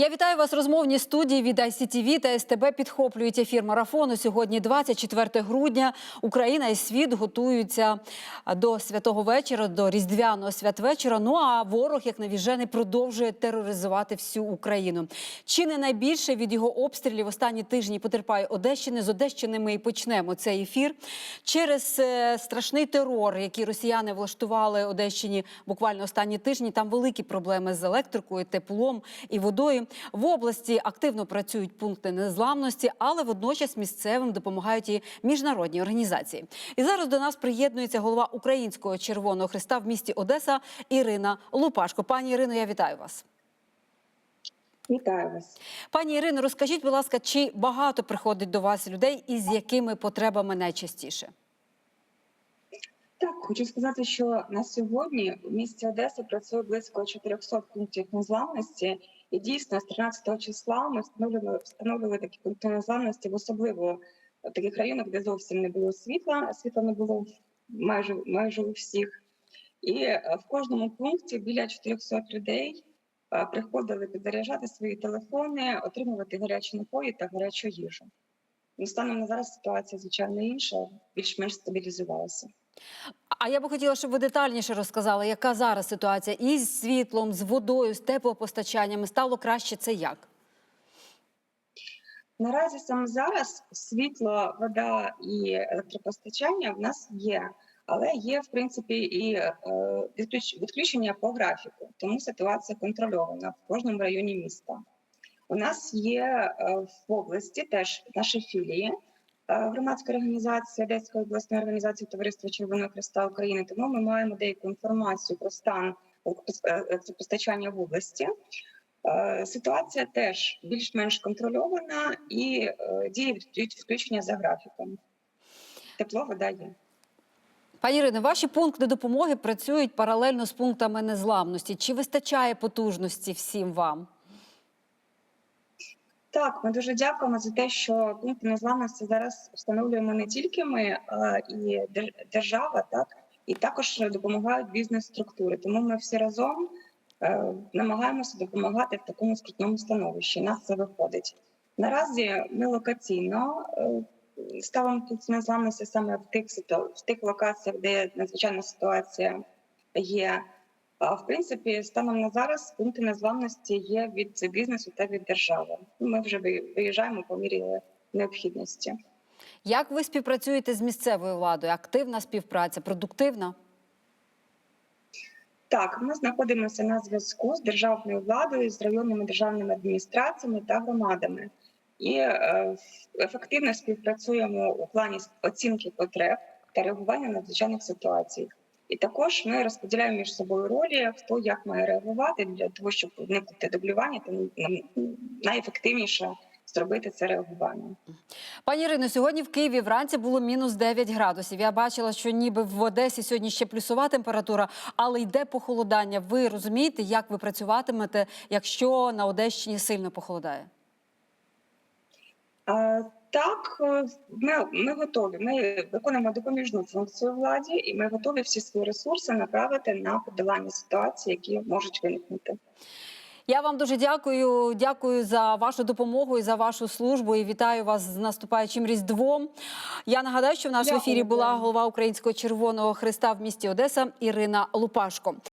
Я вітаю вас. Розмовні студії від ICTV та СТБ підхоплюють ефір марафону. Сьогодні 24 грудня. Україна і світ готуються до святого вечора, до різдвяного святвечора. Ну а ворог, як навіжений, продовжує тероризувати всю Україну. Чи не найбільше від його обстрілів останні тижні потерпає Одещини? З Одещини ми і почнемо цей ефір через е, страшний терор, який росіяни влаштували Одещині буквально останні тижні. Там великі проблеми з електрикою, теплом і водою. В області активно працюють пункти незламності, але водночас місцевим допомагають і міжнародні організації. І зараз до нас приєднується голова Українського Червоного Христа в місті Одеса Ірина Лупашко. Пані Ірино, я вітаю вас. Вітаю вас. Пані Ірино, розкажіть, будь ласка, чи багато приходить до вас людей і з якими потребами найчастіше? Так, хочу сказати, що на сьогодні в місті Одеса працює близько 400 пунктів незламності, і дійсно з 13 числа ми встановили, встановили такі пункти незламності в особливо в таких районах, де зовсім не було світла. Світла не було майже майже у всіх. І е, в кожному пункті біля 400 людей е, приходили підзаряджати свої телефони, отримувати гарячі напої та гарячу їжу. Станом на зараз ситуація звичайно інша, більш-менш стабілізувалася. А я би хотіла, щоб ви детальніше розказали, яка зараз ситуація із світлом, з водою, з теплопостачаннями. Стало краще це як? Наразі саме зараз світло, вода і електропостачання в нас є, але є в принципі і е, відключення по графіку, тому ситуація контрольована в кожному районі міста. У нас є е, в області теж наші філії. Е, Громадська організація Одеської обласної організації Товариства Червоного Христа України. Тому ми маємо деяку інформацію про стан електропостачання в області. Е, Ситуація теж більш-менш контрольована і е, діє від- за графіком. Тепло вода є. Пані Ірино, ваші пункти допомоги працюють паралельно з пунктами незламності. Чи вистачає потужності всім вам? Так, ми дуже дякуємо за те, що пункти незламності зараз встановлюємо не тільки ми, а і держава, так і також допомагають бізнес-структури. Тому ми всі разом е, намагаємося допомагати в такому скрутному становищі. Нас це виходить. Наразі ми локаційно е, ставимо пункти незламності саме в тих в тих локаціях, де надзвичайна ситуація є. В принципі, станом на зараз пункти незламності є від бізнесу та від держави. Ми вже виїжджаємо по мірі необхідності. Як ви співпрацюєте з місцевою владою? Активна співпраця, продуктивна? Так, ми знаходимося на зв'язку з державною владою, з районними державними адміністраціями та громадами, і е, ефективно співпрацюємо у плані оцінки потреб та реагування на надзвичайних ситуацій. І також ми розподіляємо між собою ролі, хто як має реагувати для того, щоб уникнути дублювання м, найефективніше зробити це реагування. Пані Ірино, сьогодні в Києві вранці було мінус 9 градусів. Я бачила, що ніби в Одесі сьогодні ще плюсова температура, але йде похолодання. Ви розумієте, як ви працюватимете, якщо на Одещині сильно похолодає? Так, е, ми, ми готові. Ми виконуємо допоміжну функцію владі, і ми готові всі свої ресурси направити на подолання ситуацій, які можуть виникнути. Я вам дуже дякую. Дякую за вашу допомогу і за вашу службу. І вітаю вас з наступаючим різдвом. Я нагадаю, що в нашому ефірі була голова Українського Червоного Христа в місті Одеса Ірина Лупашко.